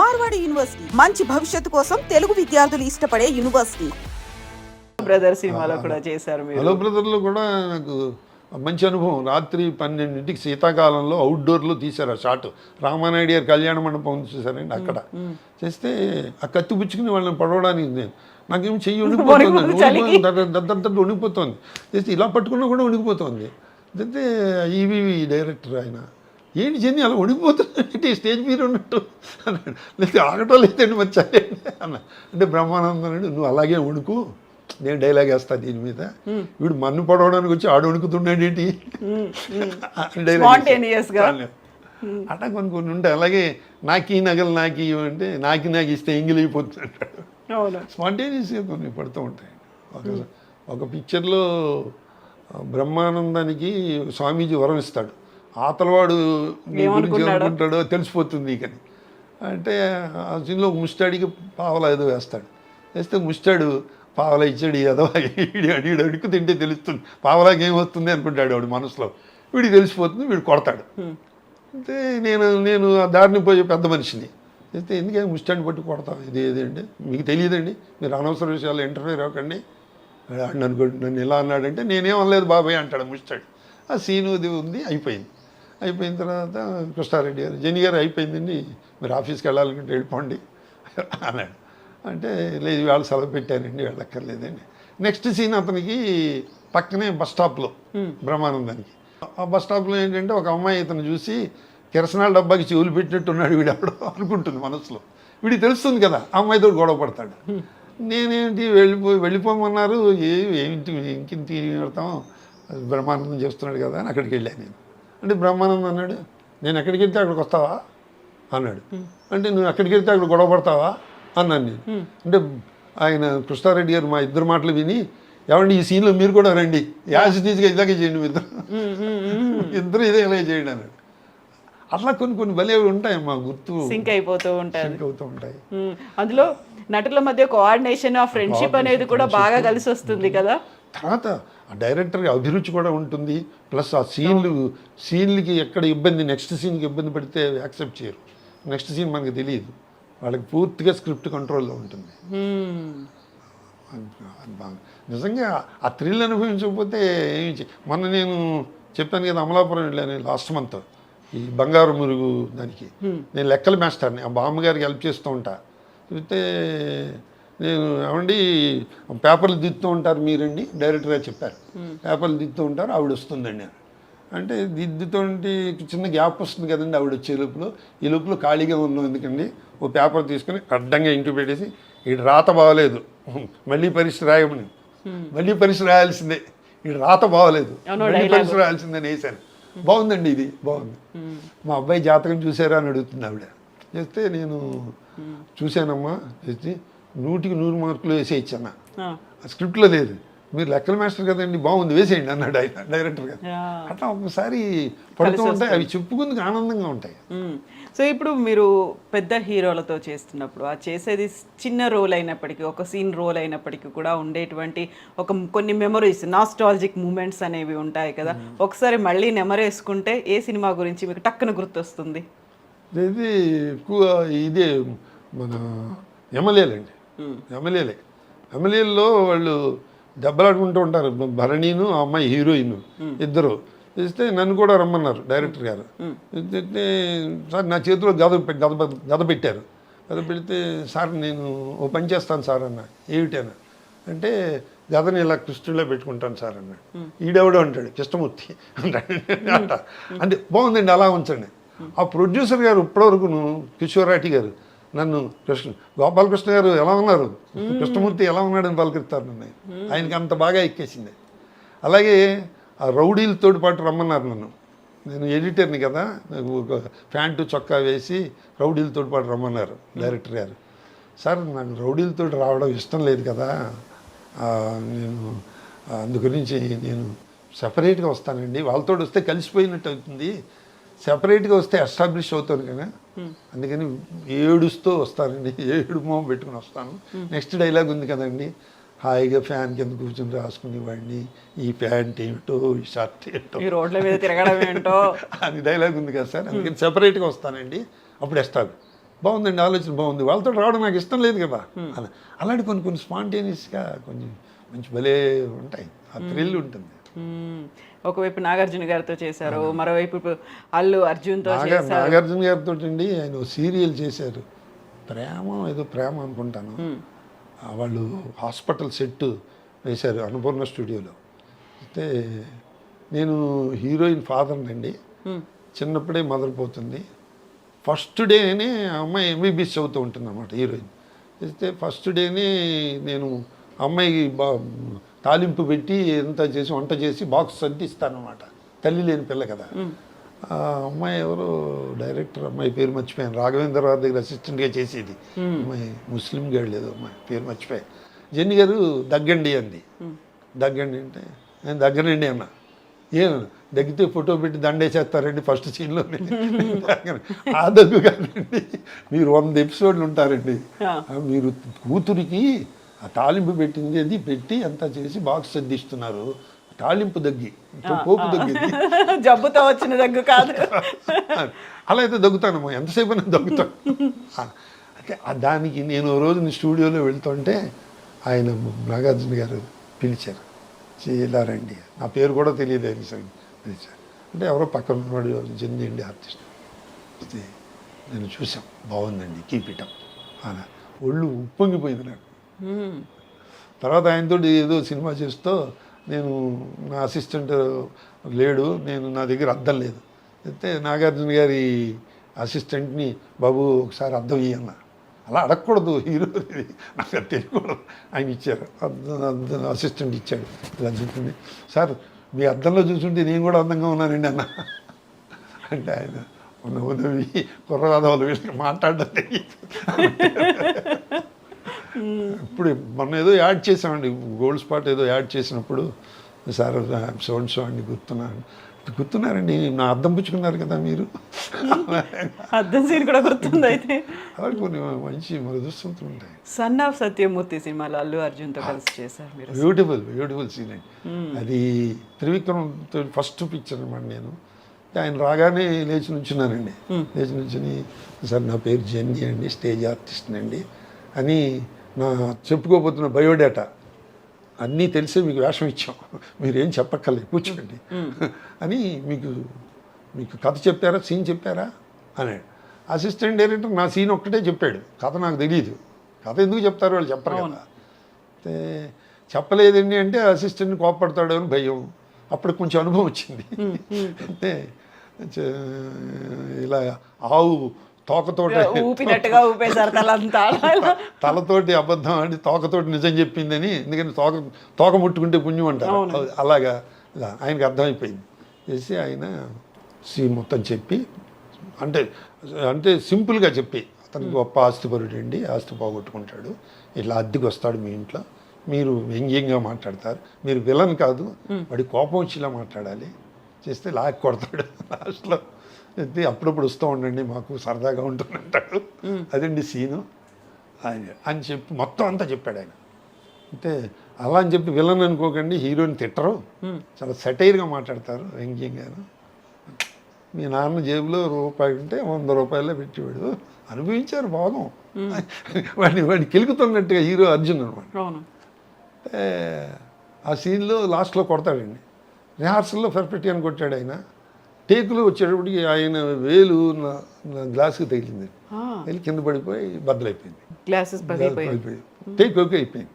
Marwadi university మంచి భవిష్యత్తు కోసం తెలుగు విద్యార్థులు ఇష్టపడే యూనివర్సిటీ. బ్రదర్ సినిమాలో కూడా చేశారు మీరు. హలో బ్రదర్లో కూడా నాకు మంచి అనుభవం. రాత్రి పన్నెండింటికి శీతాకాలంలో అవుట్డోర్లో తీశారు ఆ షాట్. రామానాయుడు గారి కళ్యాణ మండపం ఉంది చూసారండి అక్కడ. చేస్తే ఆ కత్తి పుచ్చుకుని వాళ్ళని పడవడానికి నేను. నాకేం చెయ్యి వణికిపోతుంది వణికిపోతుంది చలికి. వణికిపోతుంది, దద్ద దద్ద వణికిపోతుంది చేస్తే ఇలా పట్టుకున్నా కూడా వణికిపోతుంది అయితే ఈవీవి డైరెక్టర్ ఆయన. ఏంటి చెంది అలా వణికిపోతుంది స్టేజ్ మీద ఉన్నట్టు అన్నాడు. లేకపోతే ఆగటం లేదండి మరి చలి అన్న. అంటే బ్రహ్మానందం అన్నాడు నువ్వు అలాగే వణుకు నేను డైలాగ్ వేస్తా దీని మీద. వీడు మన్ను పడవడానికి వచ్చి ఆడు వణుకుతున్నాడు ఏంటి? డైలాగ్. అట్లా కొన్ని కొన్ని ఉంటాయి. అలాగే నాకి నగలు నాకి అంటే నాకి నాకు ఇస్తే ఎంగిల్ అయిపోతుంది అంటాడు అవును స్పాంటేనియస్గా కొన్ని పడుతూ ఉంటాయి ఒక ఒక పిక్చర్లో బ్రహ్మానందానికి స్వామీజీ వరం ఇస్తాడు. ఆతలవాడు? ఏమనుకుంటాడో తెలిసిపోతుంది కానీ అంటే ఆ సీన్లో ముష్టాడికి పావలా ఏదో వేస్తాడు. వేస్తే ముష్టాడు పావలా ఇచ్చాడు ఏదో వీడు అడుగు తింటే తెలుస్తుంది. పావలాకి ఏమొస్తుంది అనుకుంటాడు వాడు మనసులో. వీడికి తెలిసిపోతుంది వీడు కొడతాడు. అంటే నేను నేను ఆ దారిని పోయే పెద్ద మనిషిని. అయితే ఎందుకంటే ముస్టాండ్ పట్టి కొడతాం ఇది ఏదండి మీకు తెలియదండి? మీరు అనవసర విషయాలు ఇంటర్ఫీర్ అవ్వకండి వాడు నన్ను నన్ను ఇలా అన్నాడంటే నేనేం అనలేదు బాబాయ్ అంటాడు ముస్టాడు ఆ సీను ఇది ఉంది అయిపోయింది. అయిపోయిన తర్వాత కృష్ణారెడ్డి గారు జని గారు అయిపోయిందండి మీరు ఆఫీస్కి వెళ్ళాలనుకుంటే వెళ్ళిపోండి అన్నాడు. అంటే లేదు వాళ్ళు సెలవు పెట్టారండి వెళ్ళక్కర్లేదండి. నెక్స్ట్ సీన్ అతనికి పక్కనే బస్ స్టాప్లో బ్రహ్మానందానికి. ఆ బస్ స్టాప్లో ఏంటంటే ఒక అమ్మాయి ఇతను చూసి కిరసనాల డబ్బాకి చెవులు పెట్టినట్టున్నాడు వీడు ఎవడో అనుకుంటుంది మనసులో. వీడికి తెలుస్తుంది కదా ఆ అమ్మాయితో గొడవ పడతాడు. నేనేంటి వెళ్ళిపో వెళ్ళిపోమన్నారు ఏ ఏంటి ఇంకింటి పెడతాం? బ్రహ్మానందం చేస్తున్నాడు కదా అని అక్కడికి వెళ్ళాను నేను. అంటే బ్రహ్మానందం అన్నాడు నేను ఎక్కడికి వెళ్తే అక్కడికి వస్తావా? అన్నాడు. అంటే నువ్వు ఎక్కడికి వెళ్తే అక్కడ గొడవ పడతావా? అన్నాను నేను. అంటే ఆయన కృష్ణారెడ్డి గారు మా ఇద్దరు మాటలు విని ఏమండి ఈ సీన్లో మీరు కూడా రండి. యాజ్ తీసుకు ఇలాగే చేయండి మీ ఇద్దరు. ఇద్దరు ఇదే ఇలాగే చేయండి అన్నాడు. అట్లా కొన్ని కొన్ని భలే ఉంటాయి మా గుర్తు. సింక్ అయిపోతూ ఉంటారు సింక్ అవుతూ ఉంటాయి. అందులో నటుల మధ్య కోఆర్డినేషన్ ఆ ఫ్రెండ్షిప్ అనేది కూడా బాగా కలిసి వస్తుంది కదా. తర్వాత ఆ డైరెక్టర్ అభిరుచి కూడా ఉంటుంది. ప్లస్ ఆ సీన్లు సీన్లకి ఎక్కడ ఇబ్బంది నెక్స్ట్ సీన్కి ఇబ్బంది పడితే యాక్సెప్ట్ చేయరు. నెక్స్ట్ సీన్ మనకు తెలియదు. వాళ్ళకి పూర్తిగా స్క్రిప్ట్ కంట్రోల్లో ఉంటుంది. నిజంగా ఆ థ్రిల్ అనుభవించకపోతే ఏమి మొన్న నేను చెప్పాను కదా అమలాపురం వెళ్ళాను లాస్ట్ మంత్. ఈ బంగారు మురుగు దానికి. నేను లెక్కల మాస్టర్ని ఆ బామ్మగారికి హెల్ప్ చేస్తూ ఉంటా. చెప్తే నేను ఏమండి పేపర్లు దిద్దుతూ ఉంటారు మీరండి డైరెక్టర్గా చెప్పారు. పేపర్లు దిద్దుతూ ఉంటారు ఆవిడ వస్తుందండి. అంటే దిద్దుతుంటే చిన్న గ్యాప్ వస్తుంది కదండి ఆవిడ వచ్చే లోపల. ఈ లోపల ఖాళీగా ఉన్నాం ఎందుకండి? ఓ పేపర్ తీసుకుని అడ్డంగా ఇంటి పెట్టేసి ఈ రాత బాగలేదు. మళ్ళీ పరీక్ష రాయమని. మళ్ళీ పరీక్ష రాయాల్సిందే. ఈ రాత బాగలేదు. మళ్ళీ. పరీక్ష రాయాల్సిందని వేశాను బాగుందండి ఇది బాగుంది. మా అబ్బాయి జాతకం చూసారా అని అడుగుతుంది ఆవిడ. చేస్తే నేను చూశానమ్మా చేస్తే నూటికి నూరు మార్కులు వేసే ఇచ్చాను ఆ, స్క్రిప్ట్లో లేదు. మీరు లెక్కల మాస్టర్ కదండి బాగుంది వేసేయండి అన్నాడు ఆయన డైరెక్టర్ గారు. అట్లా ఒకసారి పడుతూ ఉంటాయి అవి చెప్పుకుందుకు ఆనందంగా ఉంటాయి. సో ఇప్పుడు మీరు పెద్ద హీరోలతో చేస్తున్నప్పుడు ఆ చేసేది చిన్న రోల్ అయినప్పటికీ ఒక సీన్ రోల్ అయినప్పటికీ కూడా ఉండేటువంటి ఒక కొన్ని మెమరీస్ నాస్టాలజిక్ మూమెంట్స్ అనేవి ఉంటాయి కదా. ఒకసారి మళ్ళీ నెమరేసుకుంటే ఏ సినిమా గురించి మీకు టక్కున గుర్తొస్తుంది? ఇది ఎక్కువ ఇదే మన ఎమ్మెల్యేలండి. ఎమ్మెల్యేలే. ఎమ్మెల్యేల్లో వాళ్ళు దెబ్బలాడుకుంటూ ఉంటారు. భరణిను ఆ అమ్మాయి హీరోయిన్ ఇద్దరు. ఇస్తే నన్ను కూడా రమ్మన్నారు డైరెక్టర్ గారు. సార్ నా చేతిలో గద గద గద పెట్టారు. గద పెడితే సార్ నేను ఓ పని చేస్తాను సార్ అన్న. ఏమిటైనా అంటే గదని ఇలా కృష్ణుడిలో పెట్టుకుంటాను సార్ అన్నాడు ఈడెవడో అంటాడు కృష్ణమూర్తి అంటాడు. అంట. అంటే బాగుందండి అలా ఉంచండి. ఆ ప్రొడ్యూసర్ గారు ఇప్పటివరకు కిషోరాటి గారు నన్ను కృష్ణ గోపాలకృష్ణ గారు ఎలా ఉన్నారు? కృష్ణమూర్తి ఎలా ఉన్నాడని పలకరిస్తారు నన్ను. ఆయనకి అంత బాగా ఎక్కేసింది. అలాగే ఆ రౌడీలతోటి పాటు రమ్మన్నారు నన్ను. నేను ఎడిటర్ని కదా నాకు ఒక ప్యాంటు చొక్కా వేసి రౌడీలతో పాటు రమ్మన్నారు డైరెక్టర్ గారు. సార్ నాకు రౌడీలతో రావడం ఇష్టం లేదు కదా. నేను అందుగురించి అందు గురించి నేను సపరేట్గా వస్తానండి. వాళ్ళతో వస్తే కలిసిపోయినట్టు అవుతుంది. సెపరేట్గా వస్తే ఎస్టాబ్లిష్ అవుతాను కదా. అందుకని ఏడుస్తూ వస్తానండి. ఏడు మొహం పెట్టుకుని వస్తాను. నెక్స్ట్ డైలాగ్ ఉంది కదండి. హాయిగా ఫ్యాన్ కింద కూర్చొని రాసుకునేవాడిని ఈ ప్యాంట్ ఏమిటో ఈ షర్ట్ ఈ రోడ్ల మీద తిరగడం ఏంటో అది డైలాగ్ ఉంది కదా సార్. అందుకని సెపరేట్గా వస్తానండి. అప్పుడు ఎస్టాక్ బాగుందండి ఆలోచన బాగుంది. వాళ్ళతో రావడం నాకు ఇష్టం లేదు కదా. అలా అలాంటి కొన్ని కొన్ని స్పాంటేనియస్గా కొంచెం మంచి భలే ఉంటాయి. ఆ థ్రిల్ ఉంటుంది. ఒకవైపు నాగార్జున గారితో చేశారు మరోవైపు అల్లు అర్జున్తో నాగార్జున గారితో అండి ఆయన సీరియల్ చేశారు. ప్రేమ ఏదో ప్రేమ అనుకుంటాను. వాళ్ళు హాస్పిటల్ సెట్ వేశారు అన్నపూర్ణ స్టూడియోలో. అయితే నేను హీరోయిన్ ఫాదర్ అండి చిన్నప్పుడే మదర్ పోతుంది. ఫస్ట్ డేనే అమ్మాయి ఎంబీబీఎస్ చదువుతూ ఉంటుంది అన్నమాట హీరోయిన్. అయితే ఫస్ట్ డేనే నేను అమ్మాయికి బా తాలింపు పెట్టి ఎంత చేసి వంట చేసి బాక్స్ సర్దిస్తాను అనమాట తల్లి లేని పిల్ల కదా. అమ్మాయి ఎవరు? డైరెక్టర్ అమ్మాయి పేరు మర్చిపోయాను. రాఘవేంద్ర గారి దగ్గర అసిస్టెంట్గా చేసేది. అమ్మాయి ముస్లిం గర్ల్ లేదు అమ్మాయి పేరు మర్చిపోయాను. జెన్ని గారు దగ్గండి అంది. దగ్గండి అంటే నేను దగ్గరండి అన్న. ఏం? దగ్గితే ఫోటో పెట్టి దండేసేస్తారండి ఫస్ట్ సీన్లో ఆ దగ్గు కాదండి. మీరు వంద ఎపిసోడ్లు ఉంటారండి. మీరు కూతురికి ఆ తాలింపు పెట్టింది అది పెట్టి అంతా చేసి బాక్స్ సర్దిస్తున్నారు. తాలింపు దగ్గి. పోపు దగ్గింది. జబ్బుతో వచ్చిన దగ్గు కాదు. అలా అయితే దగ్గుతానమ్మా ఎంతసేపు నేను దగ్గుతాను. ఆ దానికి నేను రోజు నీ స్టూడియోలో వెళ్తుంటే ఆయన నాగార్జున గారు పిలిచారు. చేయలారండి నా పేరు కూడా తెలియదు ఆయన సరే పిలిచారు. అంటే ఎవరో పక్కన ఉన్నవాడు అండి ఆర్టిస్ట్. నేను చూసాం బాగుందండి. కీప్ ఇట్ అలా ఒళ్ళు ఉప్పొంగిపోయింది నాకు. తర్వాత ఆయనతో ఏదో సినిమా చేస్తూ నేను నా అసిస్టెంట్ లేడు నేను నా దగ్గర అద్దం లేదు. అయితే నాగార్జున గారి అసిస్టెంట్ని బాబు ఒకసారి అద్దం ఇయ్యన్న అలా అడగకూడదు హీరో నాకు అది తెలియకూడదు. ఆయన ఇచ్చారు. అద్దం అసిస్టెంట్ ఇచ్చాడు. ఇలా చెప్పింది. సార్ మీ అద్దంలో చూసుంటే నేను కూడా అందంగా ఉన్నానండి అన్న. అంటే ఆయన నవ్వు నవ్వి కుర్రవాదవాళ్ళు వీళ్ళకి మాట్లాడడం ఇప్పుడు మొన్న ఏదో యాడ్ చేసామండి గోల్డ్ స్పాట్ ఏదో యాడ్ చేసినప్పుడు సార్ సోన్ సో అండి గుర్తున్నాను గుర్తున్నారండి నా అద్దం పుచ్చుకున్నారు కదా మీరు. అద్దం సీన్ కూడా గుర్తుంది అయితే. అలాంటి కొన్ని మంచి మృదుస్తుంటూ ఉంటాయి. సన్ ఆఫ్ సత్యమూర్తి సినిమాలో అల్లు అర్జున్తో కలిసి చేశారు మీరు బ్యూటిఫుల్ బ్యూటిఫుల్ సీన్ అండి. అది త్రివిక్రమ్ ఫస్ట్ పిక్చర్ అనమాట నేను. ఆయన రాగానే లేచి నుంచున్నానండి లేచి నుంచుని సార్ నా పేరు జెన్నీ అండి స్టేజ్ ఆర్టిస్ట్ అండి అని చెప్పుకోబోతున్న బయోడేటా అన్నీ తెలిసే మీకు వేషం ఇచ్చాం. మీరు ఏం చెప్పక్కర్లేదు కూర్చోండి. అని మీకు మీకు కథ చెప్పారా సీన్ చెప్పారా? అన్నాడు అసిస్టెంట్ డైరెక్టర్ నా సీన్ ఒక్కటే చెప్పాడు. కథ నాకు తెలియదు కథ ఎందుకు చెప్తారు వాళ్ళు చెప్పరు కదా. అయితే చెప్పలేదండి అంటే అసిస్టెంట్ కోపడతాడు అని భయం. అప్పుడు కొంచెం అనుభవం వచ్చింది. అంటే ఇలా ఆవు తోకతోటి. ఊపినట్టుగా ఊపేశారు తలంతా. తలతోటి అబద్ధం ఆడి తోకతోటి నిజం చెప్పిందని ఎందుకంటే తోక తోక ముట్టుకుంటే పుణ్యం అంటారు. అలాగా ఆయనకి అర్థమైపోయింది. చేసి ఆయన సీ మొత్తం చెప్పి అంటే అంటే సింపుల్గా చెప్పి అతనికి గొప్ప ఆస్తిపరుడు అండి ఆస్తి పోగొట్టుకుంటాడు. ఇట్లా అద్దెకి వస్తాడు మీ ఇంట్లో. మీరు వ్యంగ్యంగా మాట్లాడతారు. మీరు విలన్ కాదు. వాడి కోపం వచ్చేలా మాట్లాడాలి. చేస్తే లాక్ కొడతాడు లాస్ట్లో. అయితే అప్పుడప్పుడు వస్తూ ఉండండి మాకు సరదాగా ఉంటుంది అంటాడు. అదండి సీను? ఆయన అని చెప్పి మొత్తం అంతా చెప్పాడు ఆయన. అంటే అలా అని చెప్పి విలన్ అనుకోకండి హీరోని తిట్టరు. చాలా సెటైర్గా మాట్లాడతారు వ్యంగ్యంగాను మీ నాన్న జేబులో రూపాయి ఉంటే వంద రూపాయలే పెట్టేవాడు. అనుభవించారు భాగం వాడిని వాడిని కెలుకుతున్నట్టుగా హీరో అర్జున్ అనమాట. అంటే ఆ సీన్లో లాస్ట్లో కొడతాడండి. రిహార్సల్లో పర్ఫెక్ట్గా కొట్టాడు ఆయన. టేకులో వచ్చేటప్పటికి ఆయన వేలు నా నా గ్లాస్కి తగిలింది వెళ్ళి కింద పడిపోయి బద్దలైపోయింది. గ్లాసెస్ టేక్ ఓకే అయిపోయింది.